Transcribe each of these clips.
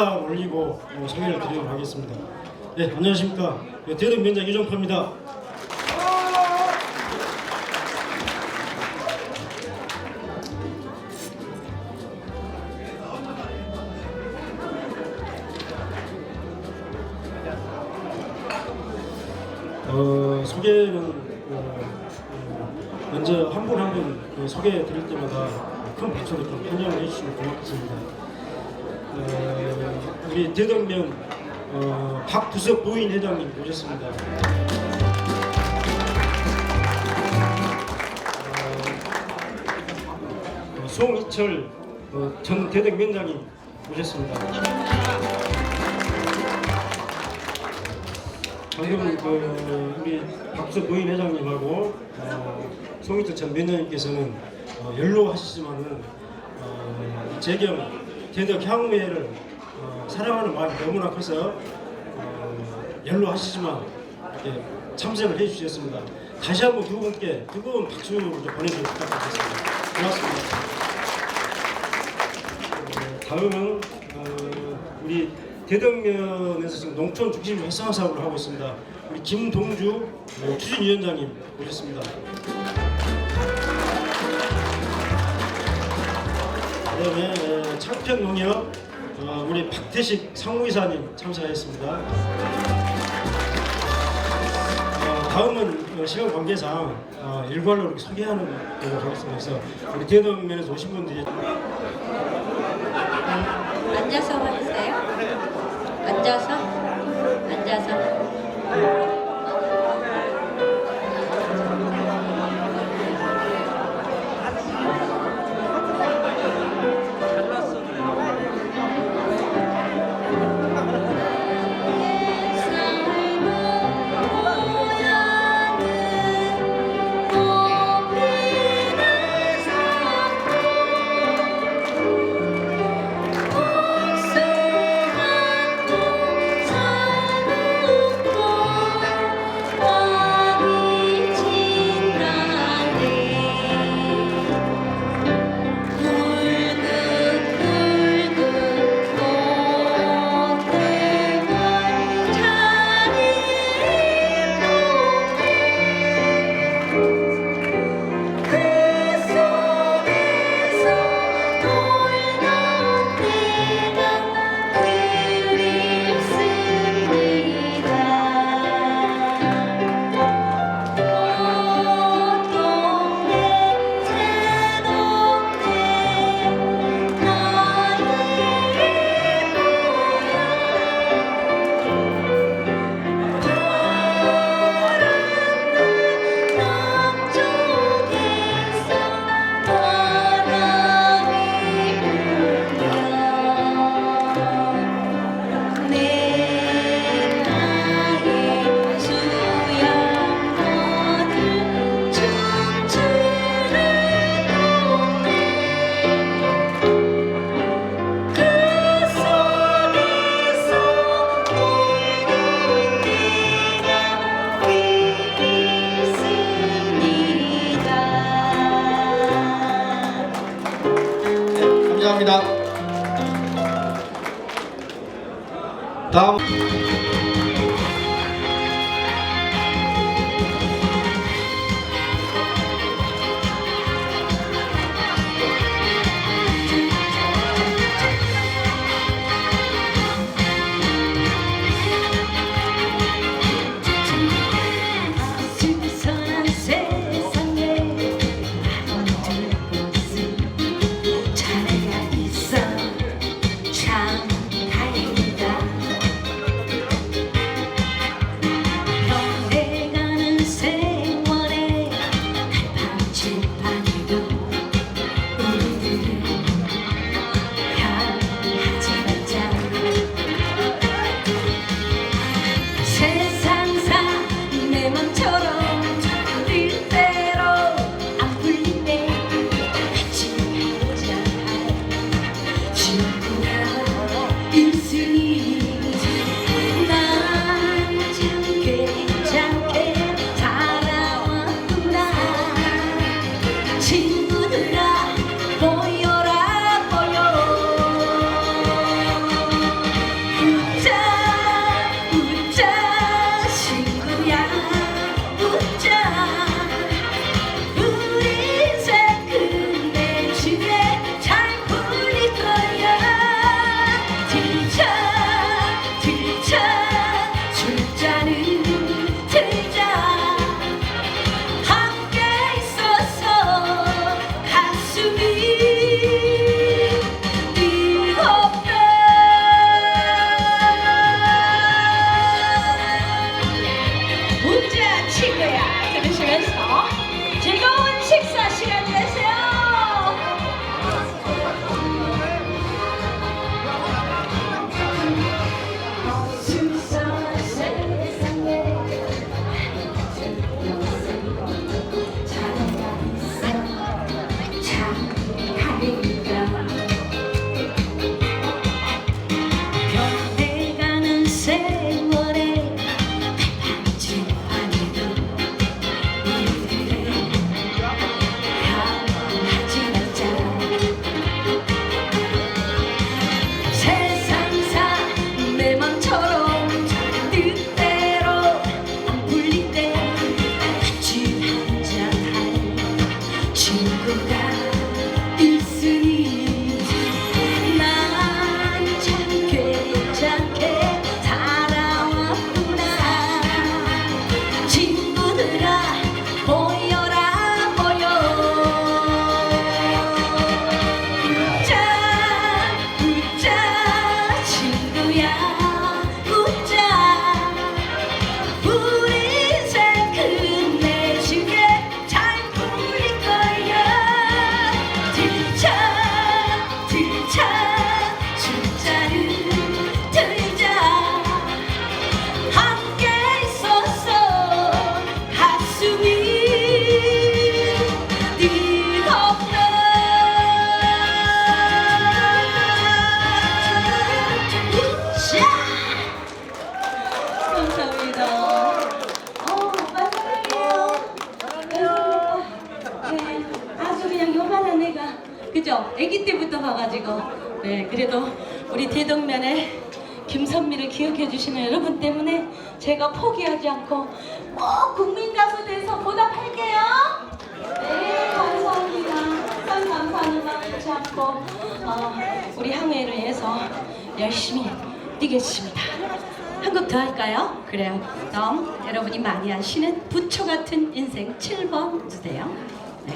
인사 올리고 어, 소개를 드리도록 하겠습니다. 네, 안녕하십니까. 네, 대대명 위원장 이종표입니다. 어, 소개는 어, 어, 먼저 한 분 한 분 소개해 드릴 때마다 큰 박수로 좀 환영을 해주시면 고맙겠습니다. 어, 우리 대덕면 어, 박부석 부인 회장님 모셨습니다. 어, 어, 송이철 어, 전 대덕 면장님 모셨습니다. 방금 그 우리 박수 부인 회장님하고 어, 송희철 전 위원장님께서는 어, 연로하시지만은 어, 재경 대덕 향후회를 어, 사랑하는 마음이 너무나 커서 어, 연로하시지만 이렇게 참석을 해주셨습니다. 다시 한번 두 분께 뜨거운 박수를 좀 보내주시기 부탁드리겠습니다. 고맙습니다. 어, 다음은 어, 우리 대덕면에서 지금 농촌 중심 활성화 사업을 하고 있습니다. 우리 김동주 어, 추진위원장님 오셨습니다. 그다음에 에, 창평 농협 어, 우리 박태식 상무이사님 참석하셨습니다. 어, 다음은 어, 시간 관계상 어, 일괄로 이렇게 소개하는 걸로 하겠습니다. 우리 대덕면에서 오신 분들이 앉아서 하세요? 앉아서? 앉아서? Tão Tá. 한번 어, 우리 항해를 위해서 열심히 뛰겠습니다. 한 곡 더 할까요? 그래요. 그럼 여러분이 많이 아시는 부처 같은 인생 7번 주세요. 네.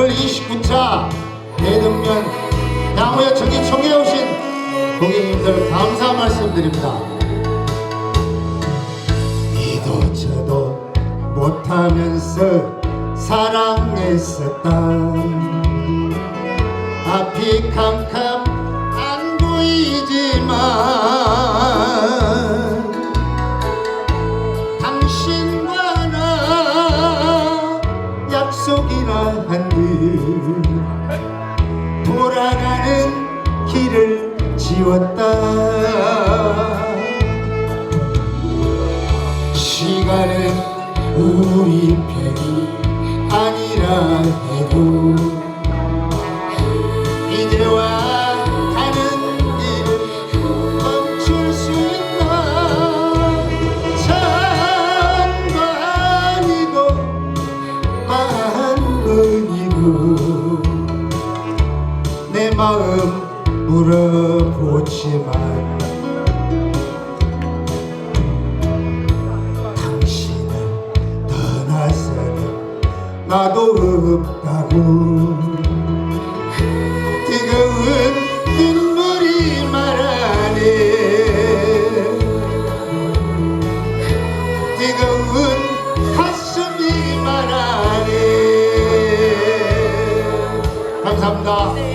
오늘 29차 대동면 나무여청에 청해 오신 고객님들 감사 말씀드립니다. 이도 저도 못하면서 사랑했었다. 앞이 캄캄 안 보이지만 그 한들 돌아가는 길을 지웠다. 시간은 우리 편이 아니라 해도 나도 없다고. 뜨거운 눈물이 말하네. 뜨거운 가슴이 말하네. 감사합니다.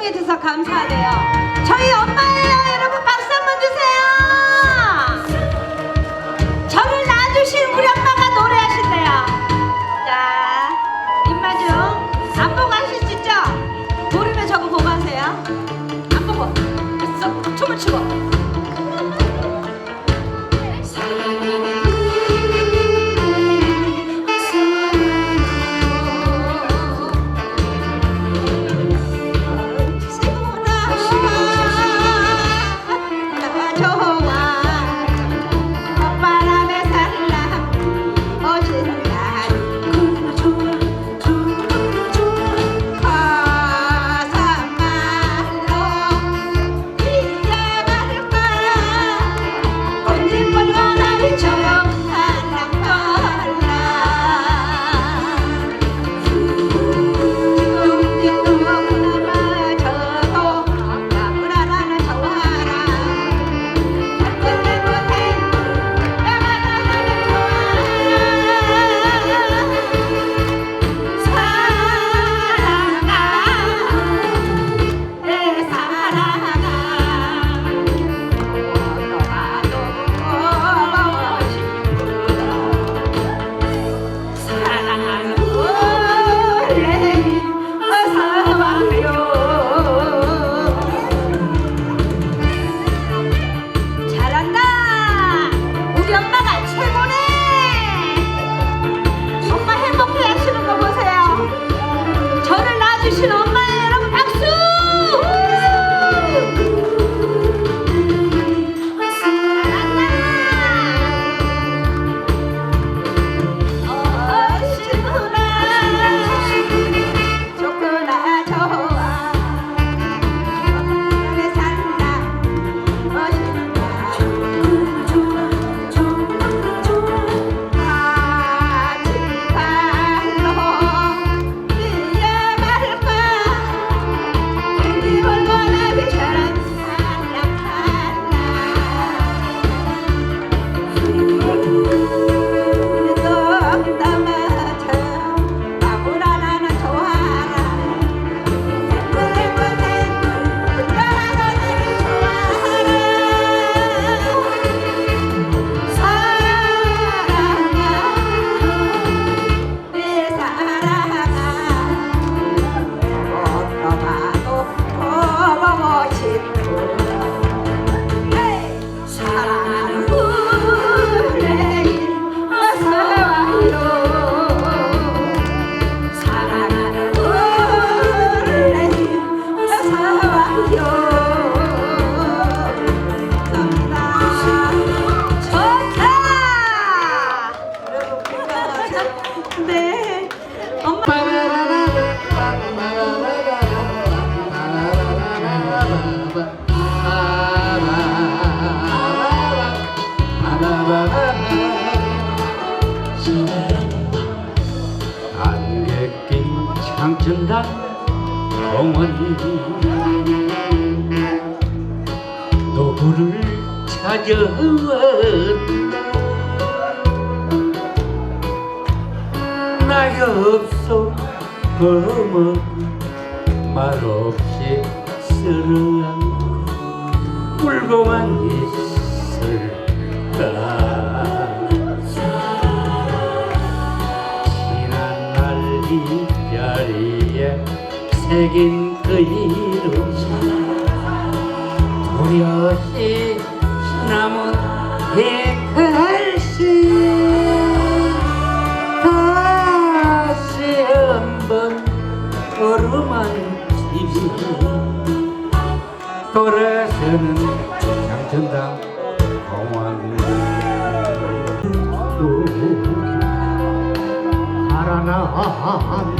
사랑해줘서 감사하네요. 저희 엄마예요. 여러분 박수 한번 주세요. 영원 노부를 찾아왔나 나 없어 고마 말없이 쓰러 울고만 있어 새긴 그 이름 도려씨 시나몬 백할씨. 다시 한번 걸음한 집이 돌아서는 장천당 공원 살아나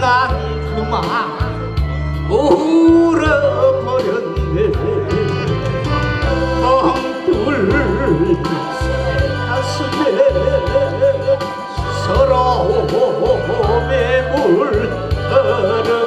난 그만. 울어버렸네. 엉둘 가슴에 서러움에 물들어